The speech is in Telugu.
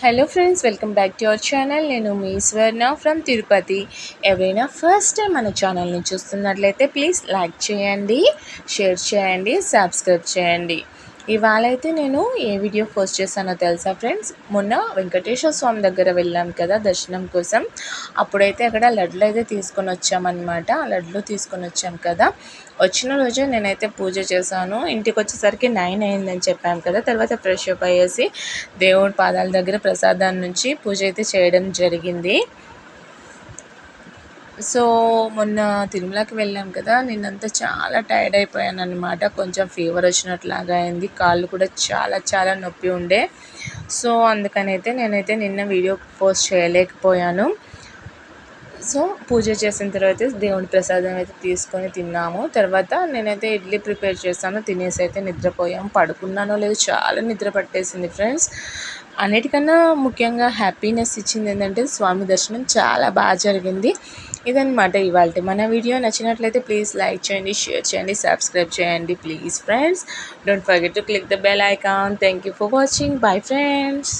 Hello friends welcome back to our channel నేను మీ స్వర్ణ ఫ్రమ్ తిరుపతి ఎవరైనా ఫస్ట్ టైం మన ఛానల్ని చూస్తున్నట్లయితే ప్లీజ్ లైక్ చేయండి షేర్ చేయండి సబ్స్క్రైబ్ చేయండి. ఇవాళ అయితే నేను ఏ వీడియో పోస్ట్ చేశానో తెలుసా ఫ్రెండ్స్? మొన్న వెంకటేశ్వర స్వామి దగ్గర వెళ్ళాం కదా దర్శనం కోసం. అప్పుడైతే అక్కడ లడ్లు అయితే తీసుకొని వచ్చామన్నమాట. లడ్లు తీసుకొని వచ్చాం కదా. వచ్చిన రోజే నేనైతే పూజ చేశాను. ఇంటికి వచ్చేసరికి నైన్ అయిందని చెప్పాను కదా. తర్వాత ఫ్రెష్ అప్ అయ్యేసి దేవుడి పాదాల దగ్గర ప్రసాదాన్ని నుంచి పూజ అయితే చేయడం జరిగింది. సో మొన్న తిరుమలకి వెళ్ళాం కదా నిన్నంతా చాలా టైర్డ్ అయిపోయాను అనమాట కొంచెం ఫీవర్ వచ్చినట్లాగా అయింది. కాళ్ళు కూడా చాలా చాలా నొప్పి ఉండే. సో అందుకని అయితే నేనైతే నిన్న వీడియో పోస్ట్ చేయలేకపోయాను. సో పూజ చేసిన తర్వాత దేవుడి ప్రసాదం అయితే తీసుకొని తిన్నాము. తర్వాత నేనైతే ఇడ్లీ ప్రిపేర్ చేస్తాను తినేసి అయితే నిద్రపోయాము పడుకున్నానో లేదు చాలా నిద్ర పట్టేసింది ఫ్రెండ్స్ అన్నిటికన్నా ముఖ్యంగా హ్యాపీనెస్ ఇచ్చింది ఏంటంటే స్వామి దర్శనం చాలా బాగా జరిగింది. ఇదనమాట ఇవాళ మన వీడియో నచ్చినట్లయితే ప్లీజ్ లైక్ చేయండి షేర్ చేయండి సబ్స్క్రైబ్ చేయండి please friends don't forget to click the bell icon thank you for watching bye friends